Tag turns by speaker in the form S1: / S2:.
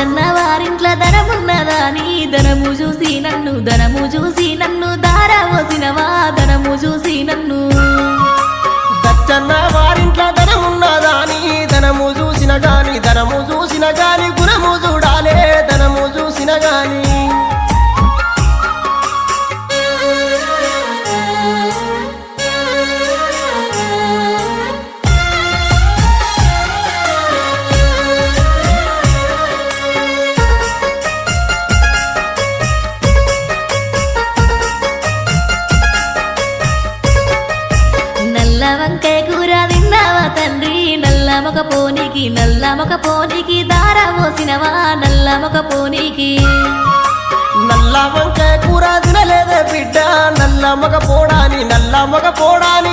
S1: చన్నవారింట్ల ధనమున్నదా? నీ ధనము చూసి నన్ను ధనము చూసి వంకాయ కూర తిన్నావా తండ్రి? నల్ల మొక పోనీకి నల్ల మొక పోనీకి దార మోసినవా నల్ల మొక పోనీకి.
S2: నల్ల వంకాయ కూర తినలేదే బిడ్డ నల్ల మగ పోడాని నల్ల మగ నల్ల మగ పోడాని.